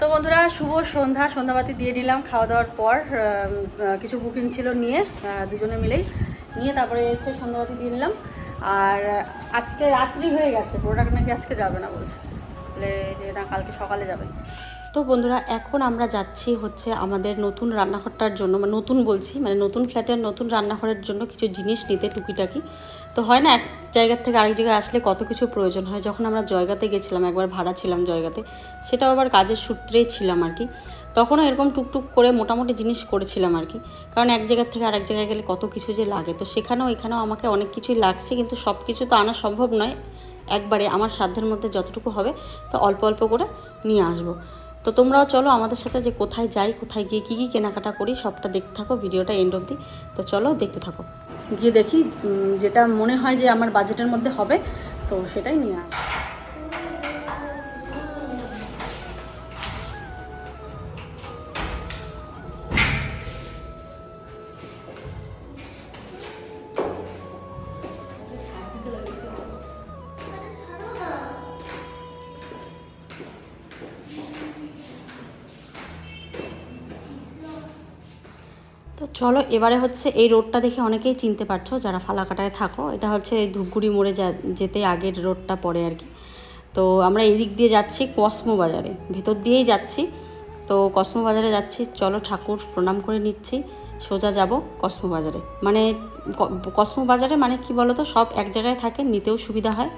তো বন্ধুরা, শুভ সন্ধ্যা। সন্ধ্যাবাতি দিয়ে দিলাম খাওয়া দাওয়ার পর। কিছু বুকিং ছিল নিয়ে দুজনে মিলেই। নিয়ে তারপরে হচ্ছে সন্ধ্যাবাতি দিয়ে দিলাম। আর আজকে রাত্রি হয়ে গেছে প্রোডাক্ট নাকি আজকে যাবে না বলছে। বলে যে না, কালকে সকালে যাবে। তো বন্ধুরা, এখন আমরা যাচ্ছি হচ্ছে আমাদের নতুন রান্নাঘরটার জন্য মানে নতুন বলছি মানে নতুন ফ্ল্যাটের নতুন রান্নাঘরের জন্য কিছু জিনিস নিতে টুকিটাকি। তো হয় না, এক জায়গার থেকে আরেক জায়গায় আসলে কত কিছু প্রয়োজন হয়। যখন আমরা জয়গাতে গেছিলাম, একবার ভাড়া ছিলাম জয়গাতে, সেটাও আবার কাজের সূত্রেই ছিলাম আর কি। তখনও এরকম টুকটুক করে মোটামুটি জিনিস করেছিলাম আর কি। কারণ এক জায়গার থেকে আরেক জায়গায় গেলে কত কিছু যে লাগে। তো সেখানেও এখানেও আমাকে অনেক কিছুই লাগছে, কিন্তু সব কিছু তো আনা সম্ভব নয়। একবারে আমার সাধ্যের মধ্যে যতটুকু হবে, তো অল্প অল্প করে নিয়ে আসব। তো তোমরাও চলো আমাদের সাথে যে কোথায় যাই, কোথায় গিয়ে কী কী কেনাকাটা করি, সবটা দেখতে থাকো, ভিডিওটা এন্ড অবধি। তো চলো দেখতে থাকো। গিয়ে দেখি যেটা মনে হয় যে আমার বাজেটের মধ্যে হবে, তো সেটাই নিয়ে আস। চলো, এবারে হচ্ছে এই রোডটা দেখে অনেকেই চিনতে পারছ, যারা ফালাকাটায় থাকো। এটা হচ্ছে ধূপগুড়ি মোড়ে যেতে আগের রোডটা পড়ে আর কি। তো আমরা এই দিক দিয়ে যাচ্ছি কসমো বাজারে। ভেতর দিয়েই যাচ্ছি। তো কসমো বাজারে যাচ্ছি। চলো ঠাকুর প্রণাম করে নিচ্ছি। সোজা যাব কসমো বাজারে। মানে কসমো বাজারে মানে কি বলো তো সব এক জায়গায় থাকে, নিতেও সুবিধা হয়।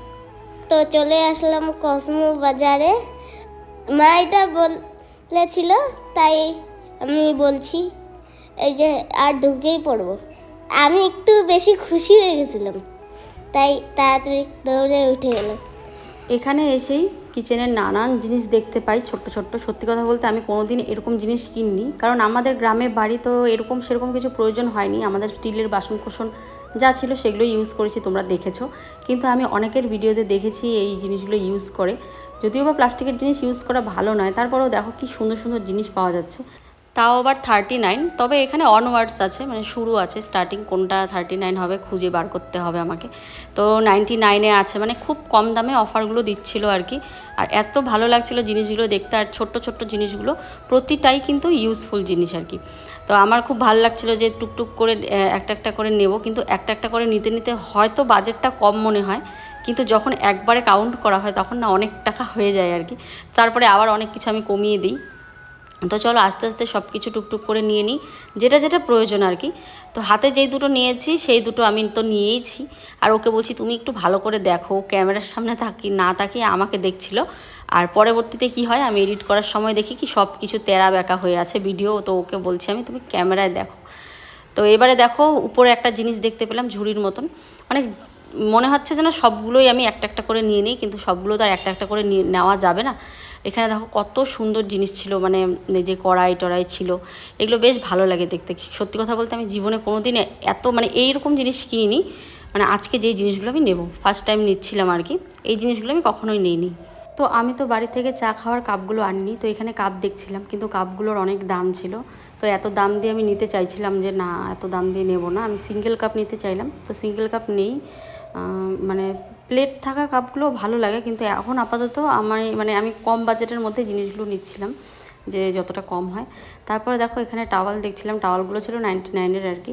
তো চলে আসলাম কসমো বাজারে। মা এটা বলেছিল, তাই আমি বলছি। এই যে আর ঢুকেই পড়ব। আমি একটু বেশি খুশি হয়ে গেছিলাম। তাই তাড়াতাড়ি দৌড়ে উঠে গেলাম এখানে এসেই কিচেনের নানান জিনিস দেখতে পাই, ছোট্ট ছোট্ট। সত্যি কথা বলতে আমি কোনোদিন এরকম জিনিস কিনিনি। কারণ আমাদের গ্রামে বাড়ি তো এরকম সেরকম কিছু প্রয়োজন হয়নি। আমাদের স্টিলের বাসন কোসন যা ছিল সেগুলো ইউজ করেছি, তোমরা দেখেছ। কিন্তু আমি অনেকের ভিডিওতে দেখেছি এই জিনিসগুলো ইউজ করে। যদিও বা প্লাস্টিকের জিনিস ইউজ করা ভালো নয়, তারপরেও দেখো কি সুন্দর সুন্দর জিনিস পাওয়া যাচ্ছে। তাও আবার থার্টি নাইন তবে এখানে অনওয়ার্ডস আছে মানে শুরু আছে স্টার্টিং কোনটা থার্টি নাইন হবে খুঁজে বার করতে হবে আমাকে। তো নাইনটি নাইনে আছে মানে খুব কম দামে অফারগুলো দিচ্ছিল আর কি। আর এত ভালো লাগছিল জিনিসগুলো দেখতে, আর ছোট্ট ছোট্ট জিনিসগুলো, প্রতিটাই কিন্তু ইউজফুল জিনিস আর কি। তো আমার খুব ভালো লাগছিল যে টুকটুক করে একটা একটা করে নেব, কিন্তু একটা একটা করে নিতে নিতে হয়তো বাজেটটা কম মনে হয়, কিন্তু যখন একবারে কাউন্ট করা হয়, তখন না অনেক টাকা হয়ে যায় আর কি। তারপরে আবার অনেক কিছু আমি কমিয়ে দিই। তো চলো আস্তে আস্তে সব কিছু টুকটুক করে নিয়ে নিই। যেটা যেটা প্রয়োজন আর কি। তো হাতে যেই দুটো নিয়েছি, সেই দুটো আমি তো নিয়েইছি। আর ওকে বলছি, তুমি একটু ভালো করে দেখো ক্যামেরার সামনে থাকি, না তাকিয়ে আমাকে দেখছিল। আর পরবর্তীতে কি হয়, আমি এডিট করার সময় দেখি কি সব কিছু তেরা বেঁকা হয়ে আছে ভিডিও। তো ওকে বলছি, আমি তুমি ক্যামেরায় দেখো। তো এবারে দেখো, উপরে একটা জিনিস দেখতে পেলাম ঝুড়ির মতন। মানে মনে হচ্ছে যেন সবগুলোই আমি একটা একটা করে নিয়ে নিই, কিন্তু সবগুলো তো আর একটা একটা করে নিয়ে নেওয়া যাবে না। এখানে দেখো কত সুন্দর জিনিস ছিল মানে যে কড়াই টড়াই ছিল, এগুলো বেশ ভালো লাগে দেখতে। সত্যি কথা বলতে আমি জীবনে কোনো দিন এত মানে এইরকম জিনিস কিনিনি মানে আজকে যেই জিনিসগুলো আমি নেব ফার্স্ট টাইম নিচ্ছিলাম আর কি, এই জিনিসগুলো আমি কখনোই নিইনি। তো আমি তো বাড়ি থেকে চা খাওয়ার কাপগুলো আনিনি, তো এখানে কাপ দেখছিলাম, কিন্তু কাপগুলোর অনেক দাম ছিল। তো এত দাম দিয়ে আমি নিতে চাইছিলাম যে, না, এত দাম দিয়ে নেব না। আমি সিঙ্গেল কাপ নিতে চাইলাম, তো সিঙ্গেল কাপ নেই। মানে প্লেট থাকা কাপগুলো ভালো লাগে, কিন্তু এখন আপাতত আমার মানে আমি কম বাজেটের মধ্যে জিনিসগুলো নিচ্ছিলাম, যে যতটা কম হয়। তারপরে দেখো, এখানে টাওয়াল দেখছিলাম টাওয়ালগুলো ছিল নাইনটি নাইনের আর কি।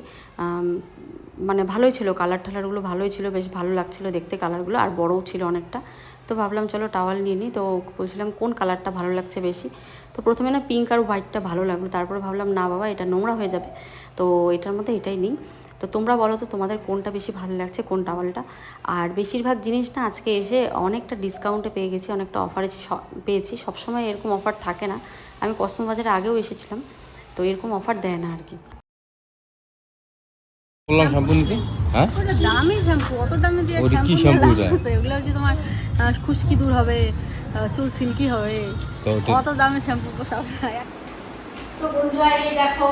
মানে ভালোই ছিল কালার টালারগুলো ভালোই ছিল, বেশ ভালো লাগছিল দেখতে কালারগুলো আর বড়ও ছিল অনেকটা। তো ভাবলাম, চলো টাওয়াল নিয়ে নিই। তো বলছিলাম, কোন কালারটা ভালো লাগছে বেশি? তো প্রথমে না পিঙ্ক আর হোয়াইটটা ভালো লাগল, তারপরে ভাবলাম, না বাবা, এটা নোংরা হয়ে যাবে। তো এটার মধ্যে এটাই নেই। তো তোমরা বলো তো তোমাদের কোনটা বেশি ভালো লাগছে কোন টাওয়ালটা আর বেশিরভাগ জিনিস না আজকে এসে অনেকটা ডিসকাউন্টে পেয়ে গেছি অনেকটা অফার অফারে পেয়েছি। সবসময় এরকম অফার থাকে না। আমি কসমো বাজারে আগেও এসেছিলাম তো এরকম অফার দেয় না আর কি। বললাম শ্যাম্পু নিতে? হ্যাঁ? দামি শ্যাম্পু অত দামে দিয়ে শ্যাম্পু ওগুলো হচ্ছে তোমার খুশকি দূর হবে চুল সিল্কি হবে। অত দামে শ্যাম্পু পোষাবে তো বন্ধুরা এই দেখো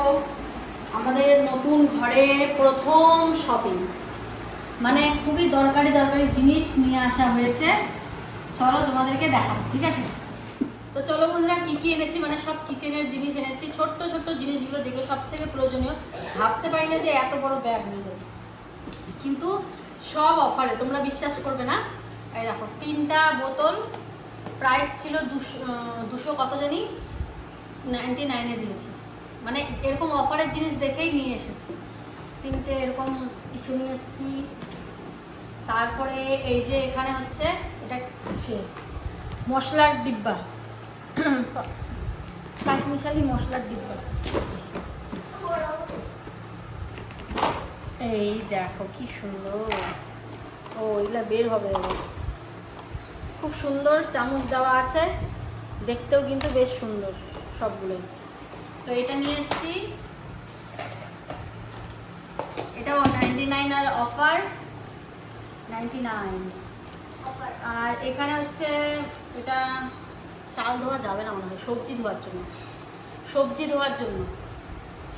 আমাদের নতুন ঘরে প্রথম শপিং মানে খুবই দরকারি দরকারি জিনিস নিয়ে আসা হয়েছে। চলো তোমাদেরকে দেখাবো, ঠিক আছে? তো চলো বন্ধুরা, কী কী এনেছি? মানে সব কিচেনের জিনিস এনেছি। ছোট্ট ছোট্ট জিনিসগুলো যেগুলো সব থেকে প্রয়োজনীয়। ভাবতে পারি না যে এত বড় ব্যাগ হয়ে যাবে। কিন্তু সব অফারে তোমরা বিশ্বাস করবে না। এই দেখো, তিনটা বোতল প্রাইস ছিল দুশো দুশো কত জানি? নাইনটি নাইনে দিয়েছি। মানে এরকম অফারের জিনিস দেখেই নিয়ে এসেছি। তিনটে এরকম ইসে নিয়ে এসেছি। তারপরে এই যে এখানে হচ্ছে, এটা সে মশলার ডিব্বা। পাঁচমিশালি মশলার ডিব্বা। এই দেখো কি সুন্দর। ও, এগুলা বের হবে খুব সুন্দর, চামচ দেওয়া আছে। দেখতেও কিন্তু বেশ সুন্দর সবগুলোই। তো এটা নিয়ে এসেছি। এটাও নাইনটি নাইন আর অফার নাইনটি নাইন আর এখানে হচ্ছে এটা চাল ধোয়া যাবে না মনে হয় সবজি ধোয়ার জন্য। সবজি ধোয়ার জন্য।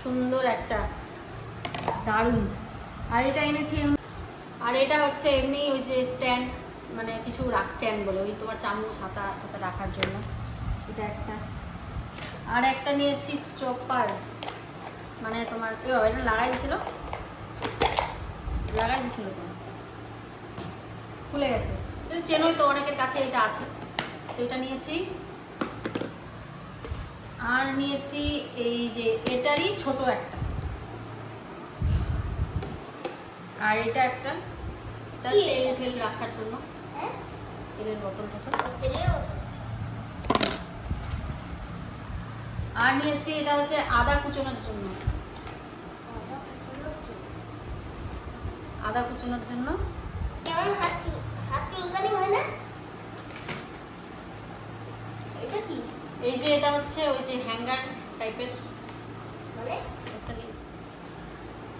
সুন্দর একটা দারুণ। আর এটা এনেছি আর এটা হচ্ছে এমনি ওই যে স্ট্যান্ড মানে কিছু রাখ স্ট্যান্ড বলে ওই তোমার চামচ হাতা হাতা রাখার জন্য। এটা একটা। আর একটা নিয়েছি চপার। মানে তোমার এ বাবা, এটা লাগাই দিছিল? লাগাই দিছিল তো। খুলে গেছে। এটা চেনই তো অনেকের কাছে এটা আছে। তো এটা নিয়েছি। আর নিয়েছি এই যে এটারই ছোট একটা। আর এটা একটা। তেল ঠেল রাখার জন্য। হ্যাঁ? তেলের বোতল টোতল তেলের মতো আর নিয়েছি এটা হচ্ছে আদা কুচোনোর জন্য। আদা কুচোনোর জন্য। কেমন হাত হাত চুলকানি হয় না? এটা কি? এই যে এটা হচ্ছে ওই যে হ্যাঙ্গার টাইপের। মানে? একটা নিয়েছি।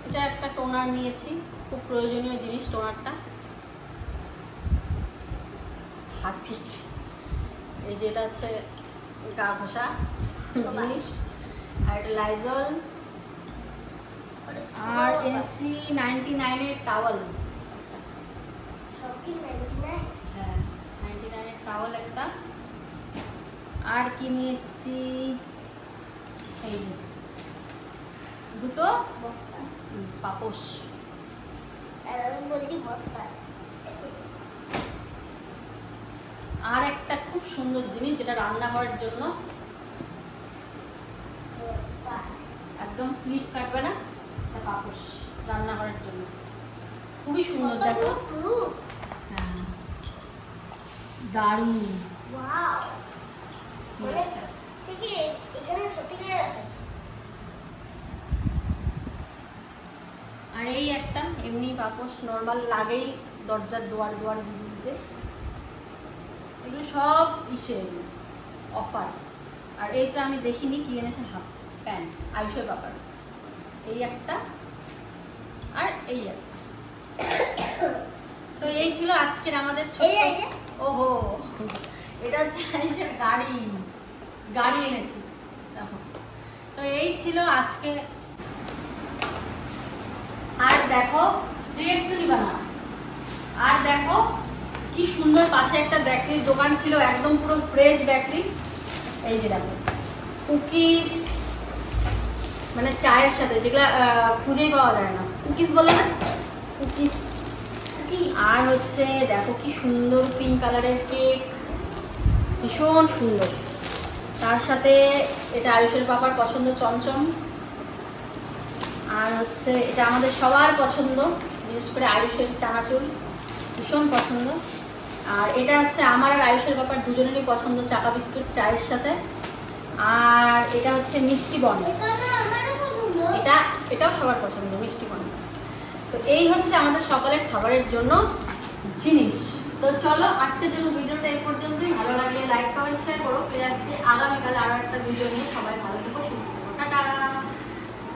এটা একটা টোনার নিয়েছি খুব প্রয়োজনীয় জিনিস টোনারটা। হারপিক। এই যে এটা হচ্ছে গা ঘষা। জিনিস আর এটা লাইজল আর এনেছি নাইনটি নাইনের টাওয়াল সব কি 99 হ্যাঁ নাইনটি নাইনের টাওয়াল একটা। আর কি নিয়ে এসেছি এই যে। দুটো? বস্তা। পাপোশ। আর একটা খুব সুন্দর জিনিস যেটা রান্না করার জন্য একদম স্লিপ কাটবে না এটা পাপোশ রান্না করার জন্য। খুবই সুন্দর দেখো। হ্যাঁ। দারুণ। Wow! মানে আর এই একটা এমনি পাপোশ নর্মাল লাগেই দরজার দুয়ারে দুয়ারে দিতে। এগুলো সব ইসে অফার। আর এইটা আমি দেখিনি কি এনেছে হাফ প্যান্ট আয়ুষের ব্যাপার। এই একটা আর এই একটা। তো এই ছিল আজকের আমাদের। ওহো এটা হচ্ছে গাড়ি। গাড়ি এনেছি তো এই ছিল আজকে। আর দেখো থ্রি এক্সেলই বানা। আর দেখো কি সুন্দর পাশে একটা বেকারির দোকান ছিল একদম পুরো ফ্রেশ বেকারি এই যে দেখো কুকিজ মানে চায়ের সাথে যেগুলো খুঁজেই পাওয়া যায় না। কুকিজ বলে না? কুকিজ। কি আর হচ্ছে দেখো কি সুন্দর পিঙ্ক কালারের কেক ভীষণ সুন্দর। তার সাথে এটা আয়ুষের বাবার পছন্দ চমচম। আর হচ্ছে এটা আমাদের সবার পছন্দ বিশেষ করে আয়ুষের চানাচুর। ভীষণ পছন্দ। আর এটা হচ্ছে আমার আর আয়ুষের ব্যাপার দুজনেরই পছন্দ চাকা বিস্কুট চায়ের সাথে। আর এটা হচ্ছে মিষ্টি বন এটা না আমারও পছন্দ এটা, এটাও সবার পছন্দ, মিষ্টি বন তো এই হচ্ছে আমাদের সকালের খাবারের জন্য জিনিস। তো চলো, আজকের জন্য ভিডিওটা এই পর্যন্তই। ভালো লাগলে লাইক কমেন্ট শেয়ার করো। ফিরে আসছি আগামীকাল আরও একটা ভিডিও নিয়ে। সবাই ভালো থেকো।